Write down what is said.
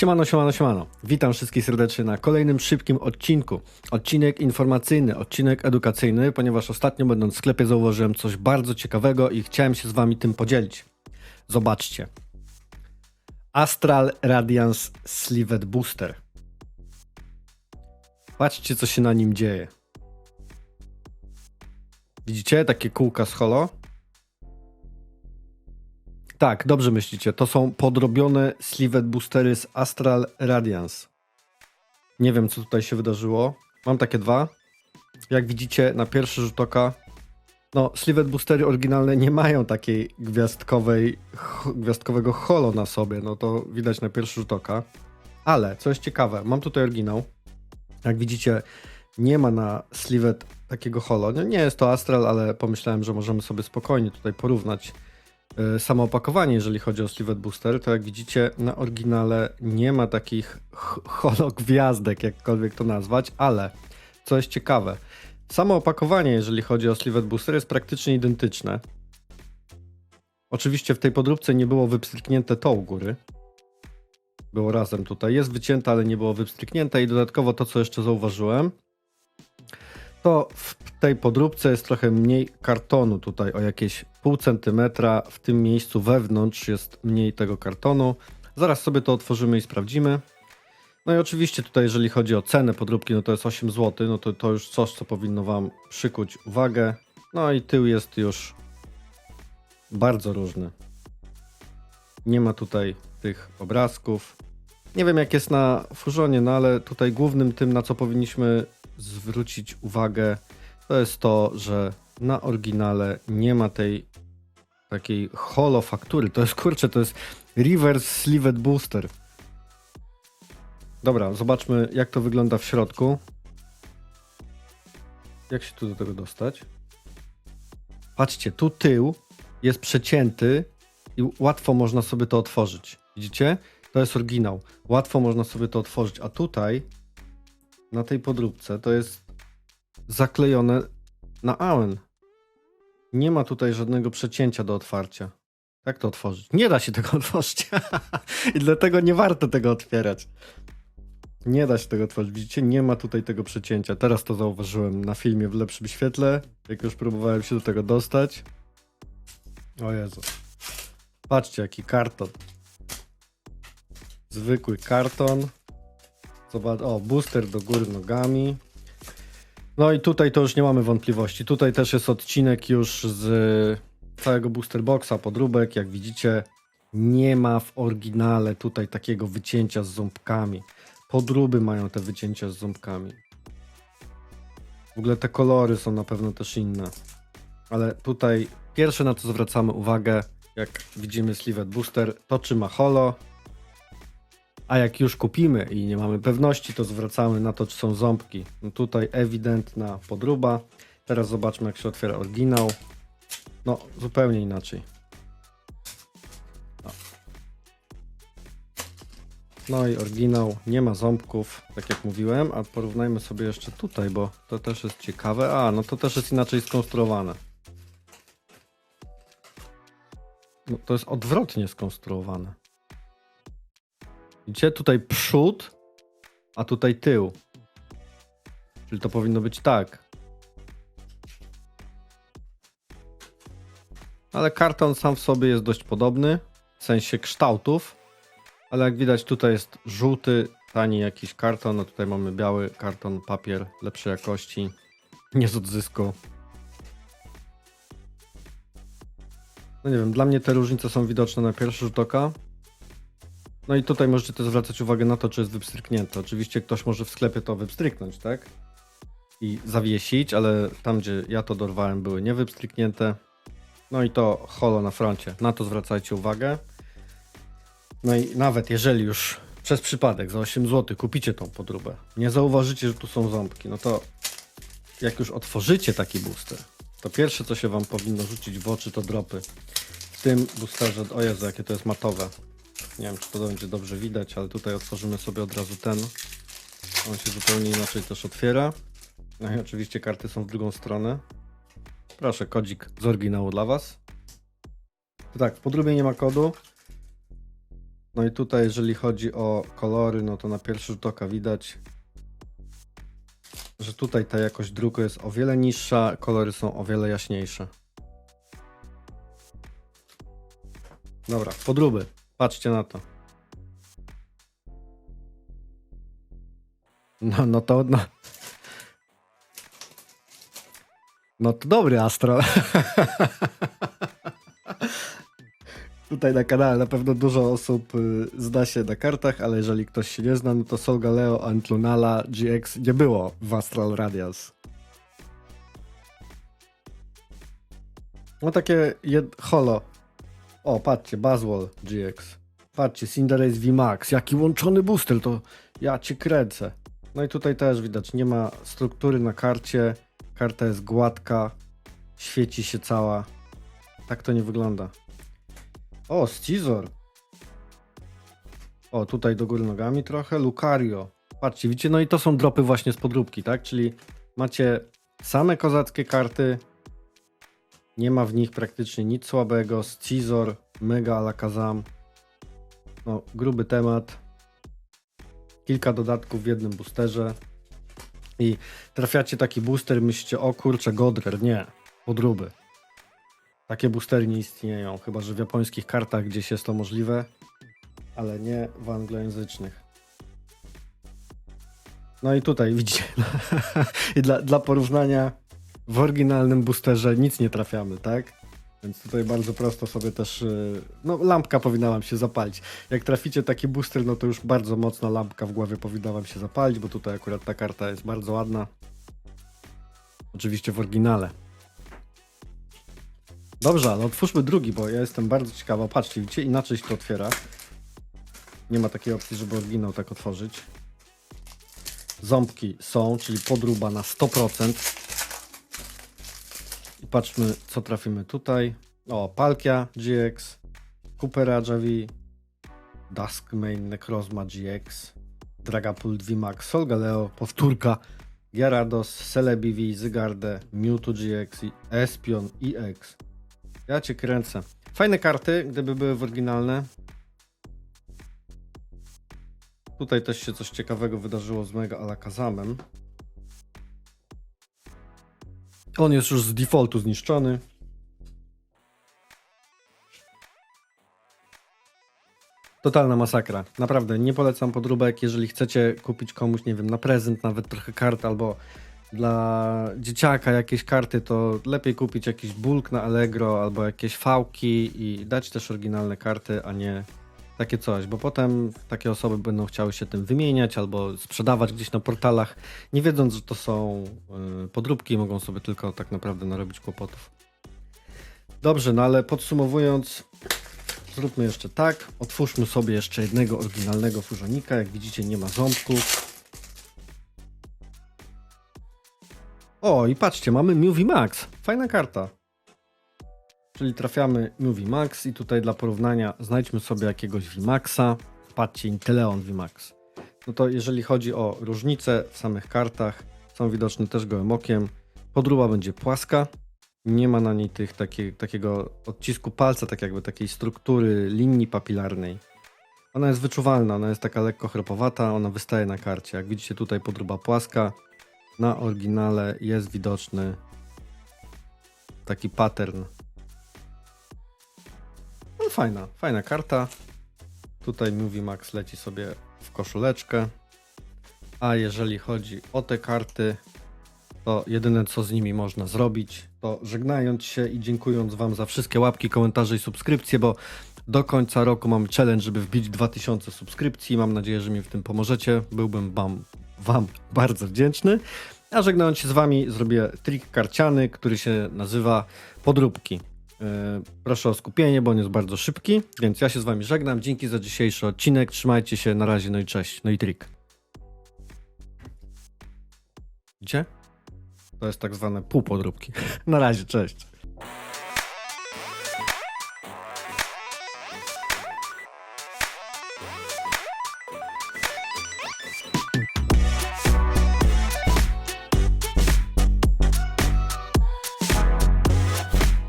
Siemano, siemano, siemano. Witam wszystkich serdecznie na kolejnym szybkim odcinku. Odcinek informacyjny, odcinek edukacyjny, ponieważ ostatnio będąc w sklepie zauważyłem coś bardzo ciekawego i chciałem się z wami tym podzielić. Zobaczcie. Astral Radiance Sleeved Booster. Patrzcie, co się na nim dzieje. Widzicie takie kółka z holo? Tak, dobrze myślicie. To są podrobione sleeved boostery z Astral Radiance. Nie wiem, co tutaj się wydarzyło. Mam takie dwa. Jak widzicie, na pierwszy rzut oka, no, sleeved boostery oryginalne nie mają takiej gwiazdkowej, gwiazdkowego holo na sobie. No to widać na pierwszy rzut oka. Ale, co jest ciekawe, mam tutaj oryginał. Jak widzicie, nie ma na sleeved takiego holo. No, nie jest to Astral, ale pomyślałem, że możemy sobie spokojnie tutaj porównać samo opakowanie, jeżeli chodzi o Sleeved Booster, to jak widzicie na oryginale nie ma takich ch- hologwiazdek, jakkolwiek to nazwać, ale co jest ciekawe, samo opakowanie, jeżeli chodzi o Sleeved Booster jest praktycznie identyczne. Oczywiście w tej podróbce nie było wypstryknięte to u góry. Było razem tutaj. Jest wycięte, ale nie było wypstryknięte i dodatkowo to, co jeszcze zauważyłem, to w tej podróbce jest trochę mniej kartonu tutaj o jakieś pół centymetra. W tym miejscu wewnątrz jest mniej tego kartonu. Zaraz sobie to otworzymy i sprawdzimy. No i oczywiście tutaj, jeżeli chodzi o cenę podróbki, no to jest 8 zł, no to to już coś, co powinno Wam przykuć uwagę. No i tył jest już bardzo różny. Nie ma tutaj tych obrazków. Nie wiem jak jest na Fusionie, no ale tutaj głównym tym, na co powinniśmy zwrócić uwagę, to jest to, że na oryginale nie ma tej takiej holofaktury. To jest kurczę, to jest reverse sleeved booster. Dobra, zobaczmy jak to wygląda w środku. Jak się tu do tego dostać? Patrzcie, tu tył jest przecięty i łatwo można sobie to otworzyć. Widzicie? To jest oryginał. Łatwo można sobie to otworzyć, a tutaj na tej podróbce to jest zaklejone na Auen. Nie ma tutaj żadnego przecięcia do otwarcia. Jak to otworzyć? Nie da się tego otworzyć. I dlatego nie warto tego otwierać. Nie da się tego otworzyć. Widzicie, nie ma tutaj tego przecięcia. Teraz to zauważyłem na filmie w lepszym świetle, jak już próbowałem się do tego dostać. O Jezu. Patrzcie, jaki karton. Zwykły karton. Zobacz, o, booster do góry nogami. No i tutaj to już nie mamy wątpliwości. Tutaj też jest odcinek już z całego booster boxa, podróbek. Jak widzicie, nie ma w oryginale tutaj takiego wycięcia z ząbkami. Podróby mają te wycięcia z ząbkami. W ogóle te kolory są na pewno też inne. Ale tutaj pierwsze na co zwracamy uwagę, jak widzimy Sleeved Booster, to czy ma holo, a jak już kupimy i nie mamy pewności, to zwracamy na to, czy są ząbki. No tutaj ewidentna podróba. Teraz zobaczmy, jak się otwiera oryginał. No, zupełnie inaczej. O. No i oryginał, nie ma ząbków, tak jak mówiłem, a porównajmy sobie jeszcze tutaj, bo to też jest ciekawe. A, no to też jest inaczej skonstruowane. No, to jest odwrotnie skonstruowane. Widzicie? Tutaj przód, a tutaj tył. Czyli to powinno być tak. Ale karton sam w sobie jest dość podobny, w sensie kształtów. Ale jak widać tutaj jest żółty, tani jakiś karton, a tutaj mamy biały karton, papier lepszej jakości, nie z odzysku. No nie wiem, dla mnie te różnice są widoczne na pierwszy rzut oka. No i tutaj możecie też zwracać uwagę na to, czy jest wypstryknięte. Oczywiście ktoś może w sklepie to wypstryknąć, tak? I zawiesić, ale tam, gdzie ja to dorwałem, były niewypstryknięte. No i to holo na froncie. Na to zwracajcie uwagę. No i nawet jeżeli już przez przypadek za 8 zł kupicie tą podróbę, nie zauważycie, że tu są ząbki, no to jak już otworzycie taki booster, to pierwsze, co się wam powinno rzucić w oczy, to dropy. W tym boosterze, o Jezu, jakie to jest matowe. Nie wiem, czy to będzie dobrze widać, ale tutaj otworzymy sobie od razu ten. On się zupełnie inaczej też otwiera. No i oczywiście karty są w drugą stronę. Proszę, kodzik z oryginału dla Was. To tak, w podróbie nie ma kodu. No i tutaj, jeżeli chodzi o kolory, no to na pierwszy rzut oka widać, że tutaj ta jakość druku jest o wiele niższa, kolory są o wiele jaśniejsze. Dobra, podróby. Patrzcie na to. No, no to. No, no to dobry Astro. Tutaj na kanale na pewno dużo osób y, zna się na kartach, ale jeżeli ktoś się nie zna, no to Solgaleo Antlunala GX nie było w Astral Radiance. No takie jed... holo. O, patrzcie, Buzzwall GX. Patrzcie, Cinderace VMAX. Jaki łączony booster, to ja cię kręcę. No i tutaj też widać, nie ma struktury na karcie. Karta jest gładka, świeci się cała. Tak to nie wygląda. O, Scizor. O, tutaj do góry nogami trochę. Lucario. Patrzcie, widzicie, no i to są dropy właśnie z podróbki, tak? Czyli macie same kozackie karty. Nie ma w nich praktycznie nic słabego. Scizor, Mega Alakazam. No, gruby temat. Kilka dodatków w jednym boosterze. I trafiacie taki booster, myślicie, o kurczę, Godrer. Nie, podróby. Takie boostery nie istnieją, chyba że w japońskich kartach gdzieś jest to możliwe, ale nie w anglojęzycznych. No i tutaj widzicie, i dla, dla porównania w oryginalnym boosterze nic nie trafiamy, tak? Więc tutaj bardzo prosto sobie też, yy, no lampka powinna wam się zapalić. Jak traficie taki booster, no to już bardzo mocna lampka w głowie powinna wam się zapalić, bo tutaj akurat ta karta jest bardzo ładna. Oczywiście w oryginale. Dobrze, ale otwórzmy drugi, bo ja jestem bardzo ciekawa. Patrzcie, widzicie, inaczej się to otwiera. Nie ma takiej opcji, żeby oryginał tak otworzyć. Ząbki są, czyli podruba na 100%. I patrzmy, co trafimy tutaj. O, Palkia GX, Coopera Javi, Duskmane Necrozma GX, Dragapult VMAX, Solgaleo, powtórka, Gyarados, Celebi Zygarde, Mewtwo GX Espion EX. Ja cię kręcę. Fajne karty, gdyby były w oryginalne. Tutaj też się coś ciekawego wydarzyło z Mega Alakazamem. On jest już z defaultu zniszczony. Totalna masakra. Naprawdę, nie polecam podróbek, jeżeli chcecie kupić komuś, nie wiem, na prezent nawet trochę kart albo dla dzieciaka jakieś karty, to lepiej kupić jakiś bulk na Allegro albo jakieś fałki i dać też oryginalne karty, a nie takie coś, bo potem takie osoby będą chciały się tym wymieniać albo sprzedawać gdzieś na portalach, nie wiedząc, że to są y, podróbki i mogą sobie tylko tak naprawdę narobić kłopotów. Dobrze, no ale podsumowując, zróbmy jeszcze tak. Otwórzmy sobie jeszcze jednego oryginalnego furzonika. Jak widzicie, nie ma ząbków. O, i patrzcie, mamy Movie Max. Fajna karta. Czyli trafiamy Max i tutaj dla porównania znajdźmy sobie jakiegoś VMAXa. Patrzcie, Inteleon VMAX. No to jeżeli chodzi o różnice w samych kartach, są widoczne też gołym okiem. Podróba będzie płaska. Nie ma na niej tych, takie, takiego odcisku palca, tak jakby takiej struktury linii papilarnej. Ona jest wyczuwalna, ona jest taka lekko chropowata, ona wystaje na karcie. Jak widzicie tutaj podróba płaska, na oryginale jest widoczny taki pattern. Fajna, fajna karta. Tutaj Movie Max leci sobie w koszuleczkę. A jeżeli chodzi o te karty, to jedyne co z nimi można zrobić, to żegnając się i dziękując Wam za wszystkie łapki, komentarze i subskrypcje, bo do końca roku mamy challenge, żeby wbić 2000 subskrypcji. Mam nadzieję, że mi w tym pomożecie. Byłbym Wam, wam bardzo wdzięczny. A żegnając się z Wami, zrobię trik karciany, który się nazywa podróbki. Yy, proszę o skupienie, bo on jest bardzo szybki, więc ja się z Wami żegnam. Dzięki za dzisiejszy odcinek. Trzymajcie się, na razie, no i cześć. No i trik. Gdzie? To jest tak zwane półpodróbki. na razie, cześć.